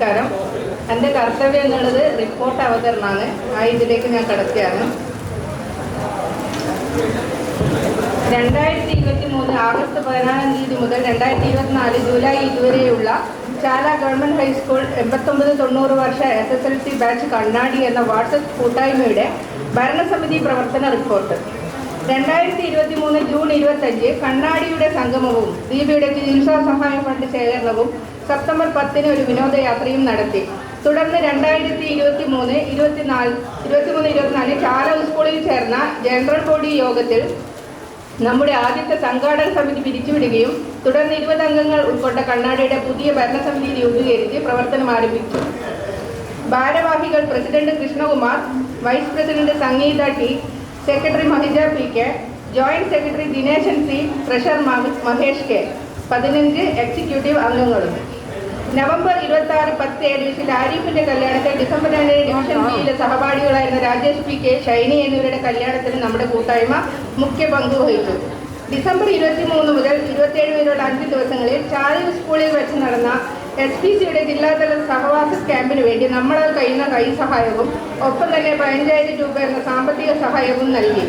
നമസ്കാരം. എന്റെ കർത്തവ്യം എന്നുള്ളത് റിപ്പോർട്ട് അവതരണമാണ്. ആ ഇതിലേക്ക് ഞാൻ കിടക്കുകയാണ്. രണ്ടായിരത്തി ഇരുപത്തി മൂന്ന് ആഗസ്റ്റ് പതിനാലാം തീയതി മുതൽ രണ്ടായിരത്തി ഇരുപത്തിനാല് ജൂലൈ ഇതുവരെയുള്ള ചാല ഗവൺമെന്റ് ഹൈസ്കൂൾ എൺപത്തൊമ്പത് തൊണ്ണൂറ് വർഷ S S L C batch കണ്ണാടി എന്ന വാട്സപ്പ് കൂട്ടായ്മയുടെ ഭരണസമിതി പ്രവർത്തന റിപ്പോർട്ട്. രണ്ടായിരത്തി ഇരുപത്തി മൂന്ന് ജൂൺ ഇരുപത്തഞ്ച് കണ്ണാടിയുടെ സംഗമവും ദീപയുടെ ചികിത്സാ സഹായ ഫണ്ട് ശേഖരണവും സെപ്റ്റംബർ പത്തിന് ഒരു വിനോദയാത്രയും നടത്തി. തുടർന്ന് രണ്ടായിരത്തി ഇരുപത്തി മൂന്ന് ഇരുപത്തിനാല് ഇരുപത്തിമൂന്ന് ഇരുപത്തിനാല് ചാല സ്കൂളിൽ ചേർന്ന ജനറൽ ബോഡി യോഗത്തിൽ നമ്മുടെ ആദ്യത്തെ സംഘാടക സമിതി പിരിച്ചുവിടുകയും തുടർന്ന് ഇരുപത് അംഗങ്ങൾ ഉൾപ്പെട്ട കണ്ണാടിയുടെ പുതിയ ഭരണസമിതി രൂപീകരിച്ച് പ്രവർത്തനം ആരംഭിച്ചു. ഭാരവാഹികൾ president Krishnakumar vice president Sangeetha T secretary Mahija P K joint secretary Dineshan C treasurer മഹ- മഹേഷ് കെ പതിനഞ്ച് എക്സിക്യൂട്ടീവ് അംഗങ്ങളും. നവംബർ ഇരുപത്തി ആറ് പത്ത് ഏഴ് ആരിഫിന്റെ കല്യാണത്തിൽ ഡിസംബർ രണ്ട് ഡിവിഷൻ ബിയിലെ സഹപാഠികളായിരുന്ന രാജേഷ് പി കെ ഷൈനി എന്നിവരുടെ കല്യാണത്തിന് നമ്മുടെ കൂട്ടായ്മ മുഖ്യ പങ്ക് വഹിച്ചു. ഡിസംബർ ഇരുപത്തി മൂന്ന് മുതൽ ഇരുപത്തിയേഴ് വരെയുള്ള അഞ്ച് ദിവസങ്ങളിൽ ചാരി സ്കൂളിൽ വെച്ച് നടന്ന എസ് പി സിയുടെ ജില്ലാതല സഹവാസ ക്യാമ്പിന് വേണ്ടി നമ്മളാൽ കഴിയുന്ന കൈ സഹായവും ഒപ്പം തന്നെ പതിനഞ്ചായിരം രൂപ എന്ന സാമ്പത്തിക സഹായവും നൽകി.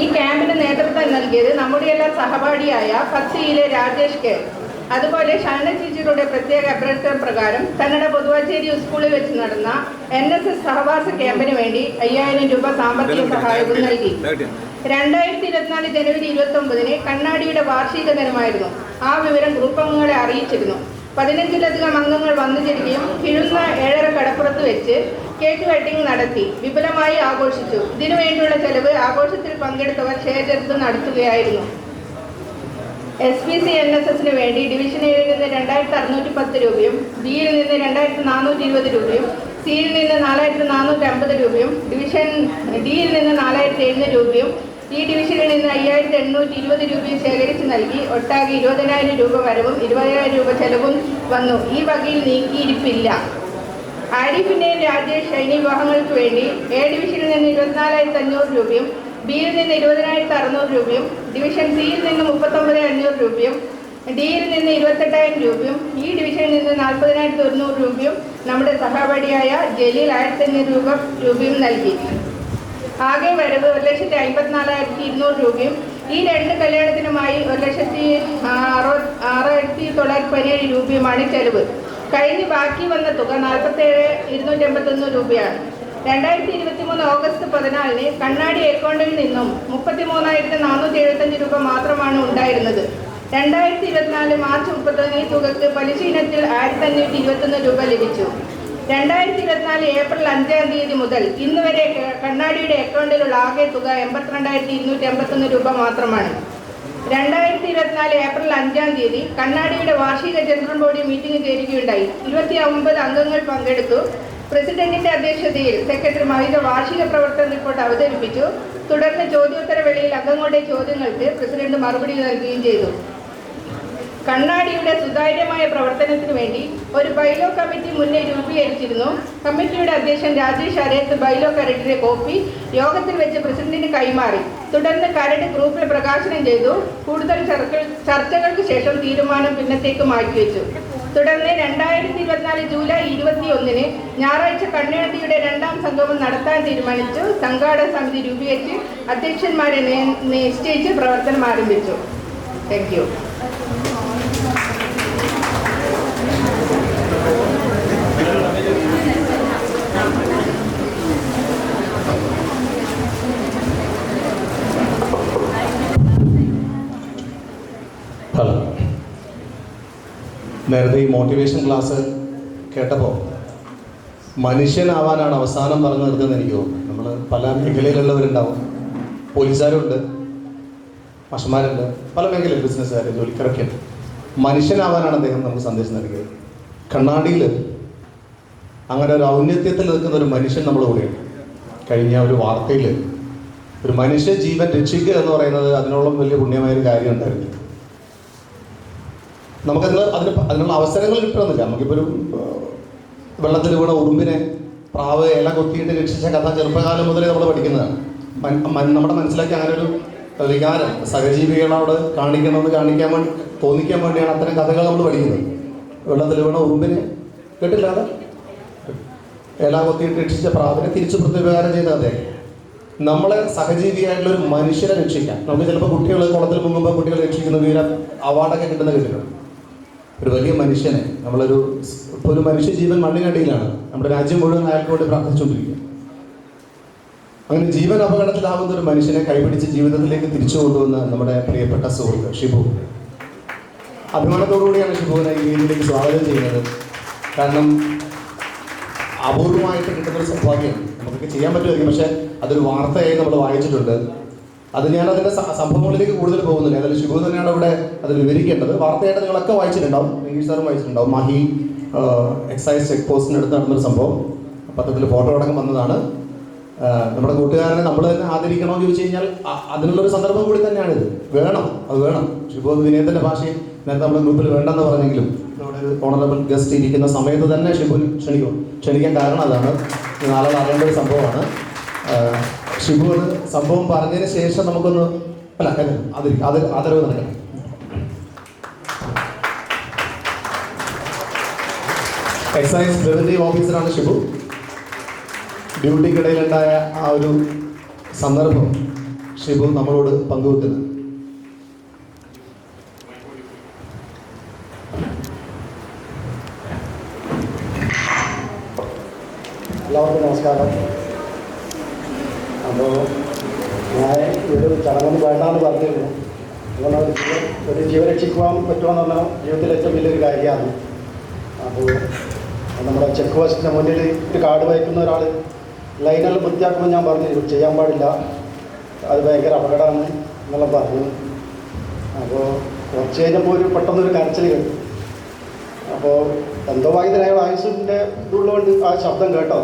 ഈ ക്യാമ്പിന് നേതൃത്വം നൽകിയത് നമ്മുടെയെല്ലാം സഹപാഠിയായ പത്തിയിലെ രാജേഷ് കെ. അതുപോലെ ഷാന ചേച്ചിയുടെ പ്രത്യേക അഭ്യർത്ഥന പ്രകാരം തങ്ങളുടെ പൊതുവാച്ചേരി സ്കൂളിൽ വെച്ച് നടന്ന എൻ എസ് എസ് സഹവാസ ക്യാമ്പിന് വേണ്ടി അയ്യായിരം രൂപ സാമ്പത്തിക സഹായവും നൽകി. രണ്ടായിരത്തി ഇരുപത്തിനാല് ജനുവരി ഇരുപത്തി ഒമ്പതിന് കണ്ണാടിയുടെ വാർഷിക ദിനമായിരുന്നു. ആ വിവരം ഗ്രൂപ്പ് അംഗങ്ങളെ അറിയിച്ചിരുന്നു. പതിനഞ്ചിലധികം അംഗങ്ങൾ വന്നു ചേരുകയും കിഴുന്ന ഏഴര കടപ്പുറത്ത് വെച്ച് കേക്ക് കട്ടിംഗ് നടത്തി വിപുലമായി ആഘോഷിച്ചു. ഇതിനുവേണ്ടിയുള്ള ചെലവ് ആഘോഷത്തിൽ പങ്കെടുത്തവർ ശേഖരത്ത് നടത്തുകയായിരുന്നു. S P C N S എസിന് വേണ്ടി ഡിവിഷൻ എയിൽ നിന്ന് രണ്ടായിരത്തി അറുന്നൂറ്റി പത്ത് രൂപയും ബിയിൽ നിന്ന് രണ്ടായിരത്തി നാനൂറ്റി ഇരുപത് രൂപയും സിയിൽ നിന്ന് നാലായിരത്തി നാനൂറ്റി അമ്പത് രൂപയും ഡിവിഷൻ ഡിയിൽ നിന്ന് നാലായിരത്തി എഴുന്നൂറ് രൂപയും ഈ ഡിവിഷനിൽ നിന്ന് അയ്യായിരത്തി എണ്ണൂറ്റി ഇരുപത് രൂപയും ശേഖരിച്ച് നൽകി. ഒട്ടാകെ ഇരുപതിനായിരം രൂപ വരവും ഇരുപതിനായിരം രൂപ ചെലവും വന്നു. ഈ വകയിൽ നീക്കിയിരിപ്പില്ല. ആരിഫിന്റെയും രാജേഷ് ഷൈനി വിവാഹങ്ങൾക്ക് വേണ്ടി എ ഡിവിഷനിൽ നിന്ന് ഇരുപത്തിനാലായിരത്തി അഞ്ഞൂറ് രൂപയും ബിയിൽ നിന്ന് ഇരുപതിനായിരത്തി അറുന്നൂറ് രൂപയും ഡിവിഷൻ സിയിൽ നിന്ന് മുപ്പത്തൊമ്പത് അഞ്ഞൂറ് രൂപയും ഡിയിൽ നിന്ന് ഇരുപത്തെട്ടായിരം രൂപയും ഈ ഡിവിഷനിൽ നിന്ന് നാൽപ്പതിനായിരത്തി ഒരുന്നൂറ് രൂപയും നമ്മുടെ സഹപാഠിയായ ജലീൽ ആയിരത്തി അഞ്ഞൂറ് രൂപ രൂപയും നൽകി. ആകെ വരവ് ഒരു ലക്ഷത്തി അമ്പത്തിനാലായിരത്തി ഇരുന്നൂറ് രൂപയും ഈ രണ്ട് കല്യാണത്തിനുമായി ഒരു ലക്ഷത്തി ആറായിരത്തി തൊള്ളായിരത്തി പതിനേഴ് രൂപയുമാണ് ചെലവ്. കഴിഞ്ഞ് ബാക്കി വന്ന തുക നാൽപ്പത്തേഴ് ഇരുന്നൂറ്റി എൺപത്തൊന്ന് രൂപയാണ്. രണ്ടായിരത്തി ഇരുപത്തി മൂന്ന് ഓഗസ്റ്റ് പതിനാലിന് കണ്ണാടി അക്കൗണ്ടിൽ നിന്നും മുപ്പത്തി മൂന്നായിരത്തി നാനൂറ്റി എഴുപത്തഞ്ച് രൂപ മാത്രമാണ് ഉണ്ടായിരുന്നത്. രണ്ടായിരത്തി ഇരുപത്തിനാല് മാർച്ച് മുപ്പത്തൊന്ന് തുകക്ക് പലിശ ഇനത്തിൽ ആയിരത്തി അഞ്ഞൂറ്റി ഇരുപത്തൊന്ന് രൂപ ലഭിച്ചു. രണ്ടായിരത്തി ഇരുപത്തിനാല് ഏപ്രിൽ അഞ്ചാം തീയതി മുതൽ ഇന്ന് വരെ കണ്ണാടിയുടെ അക്കൗണ്ടിലുള്ള ആകെ തുക എൺപത്തിരണ്ടായിരത്തി ഇരുന്നൂറ്റി എൺപത്തൊന്ന് രൂപ മാത്രമാണ്. രണ്ടായിരത്തി ഇരുപത്തിനാല് ഏപ്രിൽ അഞ്ചാം തീയതി കണ്ണാടിയുടെ വാർഷിക ജനറൽ ബോഡി മീറ്റിംഗ് ചേരുകയുണ്ടായി. ഇരുപത്തി ഒമ്പത് അംഗങ്ങൾ പങ്കെടുത്തു. പ്രസിഡന്റിന്റെ അധ്യക്ഷതയിൽ സെക്രട്ടറി മഹിത വാർഷിക പ്രവർത്തന റിപ്പോർട്ട് അവതരിപ്പിച്ചു. തുടർന്ന് ചോദ്യോത്തര വേളയിൽ അംഗങ്ങളുടെ ചോദ്യങ്ങൾക്ക് പ്രസിഡന്റ് മറുപടി നൽകുകയും ചെയ്തു. കണ്ണാടിയുടെ സുതാര്യമായ പ്രവർത്തനത്തിന് വേണ്ടി ഒരു ബൈലോ കമ്മിറ്റി മുന്നേ രൂപീകരിച്ചിരുന്നു. കമ്മിറ്റിയുടെ അധ്യക്ഷൻ രാജേഷ് അരയത്ത് ബൈലോ കരടിന്റെ കോപ്പി യോഗത്തിൽ വെച്ച് പ്രസിഡന്റിന് കൈമാറി. തുടർന്ന് കരട് ഗ്രൂപ്പിൽ പ്രകാശനം ചെയ്തു. കൂടുതൽ ചർച്ച- ചർച്ചകൾക്ക് ശേഷം തീരുമാനം പിന്നത്തേക്ക് മാറ്റിവെച്ചു. തുടർന്ന് രണ്ടായിരത്തി ഇരുപത്തിനാല് ജൂലൈ ഇരുപത്തി ഒന്നിന് ഞായറാഴ്ച കണ്ണേടിയുടെ രണ്ടാം സംഗമം നടത്താൻ തീരുമാനിച്ചു. സംഘാടക സമിതി രൂപീകരിച്ച് അധ്യക്ഷന്മാരെ നിശ്ചയിച്ച് പ്രവർത്തനം ആരംഭിച്ചു. താങ്ക് നേരത്തെ ഈ മോട്ടിവേഷൻ ക്ലാസ് കേട്ടപ്പോൾ മനുഷ്യനാവാനാണ് അവസാനം പറഞ്ഞു നിർത്തുന്നത് എനിക്ക് തോന്നുന്നു. നമ്മൾ പല മേഖലയിലുള്ളവരുണ്ടാവും. പോലീസുകാരുണ്ട് മാഷന്മാരുണ്ട് പല മേഖലയിൽ ബിസിനസ്സുകാർ ജോലിക്കാരൊക്കെ ഉണ്ട് മനുഷ്യനാവാനാണ് അദ്ദേഹം നമുക്ക് സന്ദേശം നൽകിയത്. കണ്ണാടിയിൽ അങ്ങനെ ഒരു ഔന്നത്യത്തിൽ നിൽക്കുന്ന ഒരു മനുഷ്യൻ നമ്മുടെ കൂടെയുണ്ട്. കഴിഞ്ഞ ഒരു വാർത്തയിൽ ഒരു മനുഷ്യ ജീവൻ രക്ഷിക്കുക എന്ന് പറയുന്നത് അതിനോളം വലിയ പുണ്യമായ ഒരു കാര്യം ഉണ്ടായിരുന്നു നമുക്കതിന് അതിന് അതിനുള്ള അവസരങ്ങൾ കിട്ടണമെന്നില്ല. നമുക്കിപ്പോൾ ഒരു വെള്ളത്തിൽ വീണ ഉറുമ്പിനെ പ്രാവ് ഇല കൊത്തിയിട്ട് രക്ഷിച്ച കഥ ചെറുപ്പകാലം മുതലേ നമ്മൾ പഠിക്കുന്നതാണ്. നമ്മുടെ മനസ്സിലാക്കി അങ്ങനെ ഒരു വികാരം സഹജീവികളോട് കാണിക്കണമെന്ന് കാണിക്കാൻ വേണ്ടി തോന്നിക്കാൻ വേണ്ടിയാണ് അത്തരം കഥകൾ നമ്മൾ പഠിക്കുന്നത്. വെള്ളത്തിൽ വീണ ഉറുമ്പിനെ കേട്ടില്ലാതെ എല്ലാ കൊത്തിയിട്ട് രക്ഷിച്ച പ്രാവിനെ തിരിച്ചു പ്രത്യുപകാരം ചെയ്ത അദ്ദേഹം നമ്മളെ സഹജീവിയായിട്ടുള്ള ഒരു മനുഷ്യരെ രക്ഷിക്കാം നമുക്ക് ചിലപ്പോൾ കുട്ടികൾ കുളത്തിൽ മുങ്ങുമ്പോൾ കുട്ടികളെ രക്ഷിക്കുന്ന വീര അവാർഡൊക്കെ കിട്ടുന്ന കേട്ടിട്ടുണ്ട്. ഒരു വലിയ മനുഷ്യനെ നമ്മളൊരു ഇപ്പോൾ ഒരു മനുഷ്യ ജീവൻ മണ്ണിനടിയിലാണ്. നമ്മുടെ രാജ്യം മുഴുവൻ അയാൾക്ക് വേണ്ടി പ്രാർത്ഥിച്ചുകൊണ്ടിരിക്കുക അങ്ങനെ ജീവൻ അപകടത്തിലാവുന്ന ഒരു മനുഷ്യനെ കൈപിടിച്ച് ജീവിതത്തിലേക്ക് തിരിച്ചു കൊണ്ടുവന്ന നമ്മുടെ പ്രിയപ്പെട്ട സുഹൃത്ത് ഷിബു. അഭിമാനത്തോടുകൂടിയാണ് ഷിബുവിനെ ഈ രീതിയിലേക്ക് സ്വാഗതം ചെയ്യുന്നത്. കാരണം അപൂർവമായിട്ട് കിട്ടുന്ന ഒരു സൗഭാഗ്യമാണ് നമുക്കൊക്കെ ചെയ്യാൻ പറ്റുമായിരിക്കും. പക്ഷേ അതൊരു വാർത്തയായി നമ്മൾ വായിച്ചിട്ടുണ്ട്. അത് ഞാൻ അതിന്റെ സംഭവങ്ങളിലേക്ക് കൂടുതൽ പോകുന്നില്ല. അതിൽ ഷിബു തന്നെയാണ് ഇവിടെ അത് വിവരിക്കേണ്ടത്. വാർത്തയായിട്ട് നിങ്ങളൊക്കെ വായിച്ചിട്ടുണ്ടാവും. ഇംഗ്ലീഷ് സാറും വായിച്ചിട്ടുണ്ടാവും. മഹി എക്സൈസ് ചെക്ക് പോസ്റ്റിന് അടുത്ത് നടന്നൊരു സംഭവം. പത്രത്തിൽ ഫോട്ടോ അടക്കം വന്നതാണ്. നമ്മുടെ കൂട്ടുകാരനെ നമ്മൾ തന്നെ ആദരിക്കണമെന്ന് ചോദിച്ചു കഴിഞ്ഞാൽ അതിനുള്ളൊരു സന്ദർഭം കൂടി തന്നെയാണിത്. വേണം അത് വേണം. ശുഭോ വിനയത്തിന്റെ ഭാഷയിൽ നേരത്തെ നമ്മുടെ ഗ്രൂപ്പിൽ വേണ്ടെന്ന് പറഞ്ഞെങ്കിലും നമ്മുടെ ഒരു ഓണറബിൾ ഗസ്റ്റ് ഇരിക്കുന്ന സമയത്ത് തന്നെ ശുഭു ക്ഷണിക്കും. ക്ഷണിക്കാൻ കാരണം അതാണ്. നാളെ നാളെ ഒരു സംഭവമാണ്. ആ, ഷിബു അത് സംഭവം പറഞ്ഞതിന് ശേഷം നമുക്കൊന്ന് അല്ല അതിൽ അത് ആദരവ് നൽകണം. എക്സൈസ് റവന്യൂ ഓഫീസറാണ് ഷിബു ഡ്യൂട്ടിക്കിടയിലുണ്ടായ ആ ഒരു സന്ദർഭം ഷിബു നമ്മളോട് പങ്കുവെക്കുന്നത് എല്ലാവർക്കും നമസ്കാരം. അപ്പോൾ ഞാൻ ഒരു ചടങ്ങൊന്നും വേണ്ടാന്ന് പറഞ്ഞിരുന്നു. അതുകൊണ്ട് ഒരു ജീവൻ രക്ഷിക്കുവാൻ പറഞ്ഞാൽ ജീവിതത്തിൽ ഏറ്റവും വലിയൊരു കാര്യമാണ്. അപ്പോൾ നമ്മുടെ ചെക്ക് പോസ്റ്റിന്റെ മുന്നിൽ ഒരു കാർഡ് വയ്ക്കുന്ന ഒരാൾ ലൈനെല്ലാം വൃത്തിയാക്കുമ്പോൾ ഞാൻ പറഞ്ഞു. ചെയ്യാൻ പാടില്ല. അത് ഭയങ്കര അപകടമാണ് എന്നെല്ലാം പറഞ്ഞു. അപ്പോൾ കുറച്ച് കഴിഞ്ഞപ്പോൾ ഒരു പെട്ടെന്നൊരു കരച്ചിൽ കേട്ടു. അപ്പോൾ എന്തോ ഭാഗ്യത്തിന് അയാൾ ആയുസിന്റെ ഇതുള്ളതുകൊണ്ട് ആ ശബ്ദം കേട്ടോ.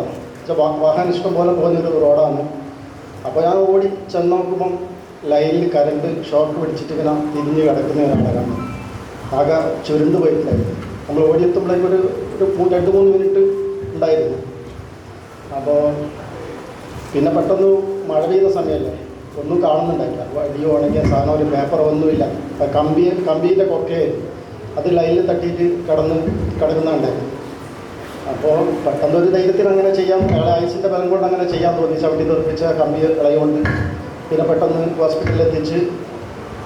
വാഹനം ഇഷ്ടം പോലെ പോകുന്നൊരു റോഡാണ്. അപ്പോൾ ഞാൻ ഓടി ചെന്ന് നോക്കുമ്പം ലൈനിൽ കരണ്ട് ഷോക്ക് പിടിച്ചിട്ട് ഇങ്ങനെ തിരിഞ്ഞ് കിടക്കുന്ന ഒരാളെ കാണും ആകെ ചുരുണ്ട് പോയിട്ടുണ്ടായിരുന്നു. നമ്മൾ ഓടിയെത്തുമ്പോഴേക്കും ഒരു ഒരു രണ്ട് മൂന്ന് മിനിറ്റ് ഉണ്ടായിരുന്നു. അപ്പോൾ പിന്നെ പെട്ടെന്ന് മഴ പെയ്യുന്ന സമയമല്ലേ? ഒന്നും കാണുന്നുണ്ടായില്ല. അടിയോ ഉണങ്ങിയ സാധനം ഒരു പേപ്പർ ഒന്നുമില്ല കമ്പി കമ്പീന്റെ കൊക്കയായിരുന്നു അത് ലൈനിൽ തട്ടിയിട്ട് കിടന്ന് കിടക്കുന്നുണ്ടായിരുന്നു. അപ്പോൾ പെട്ടെന്ന് ഒരു ധൈര്യത്തിന് അങ്ങനെ ചെയ്യാം. അയാളെ ആയുസിന്റെ ബലം കൊണ്ട് അങ്ങനെ ചെയ്യാൻ തോന്നി. ചവിട്ടി തെറിപ്പിച്ച കമ്പി കളയുകൊണ്ട് പിന്നെ പെട്ടെന്ന് ഹോസ്പിറ്റലിൽ എത്തിച്ച്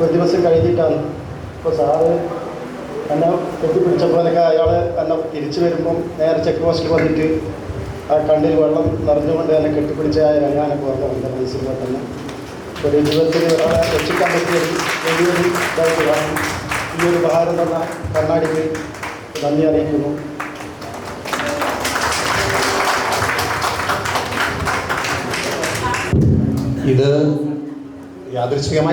ഒരു ദിവസം കഴിഞ്ഞിട്ടാണ്. ഇപ്പോൾ സാറ് എന്നെ കെട്ടിപ്പിടിച്ചപ്പോഴൊക്കെ അയാൾ എന്നെ തിരിച്ചു വരുമ്പം നേരെ ചെക്ക് പോസ്റ്റിൽ വന്നിട്ട് ആ കണ്ണിൽ വെള്ളം നിറഞ്ഞുകൊണ്ട് എന്നെ കെട്ടിപ്പിടിച്ച ആ രംഗാനൊക്കെ ഓർമ്മ വന്ന മനസ്സിൽ പെട്ടെന്ന് ഒരു ജീവിതത്തിൽ ഒരാളെ രക്ഷിക്കാൻ പറ്റിയൊരു വലിയൊരു ഇതായിട്ട് കാണും ഈ ഒരു ഭാരം തന്ന കണ്ണാടിക്ക് നന്ദി അറിയിക്കുന്നു. ഇത് യാദൃശ്ചികമായി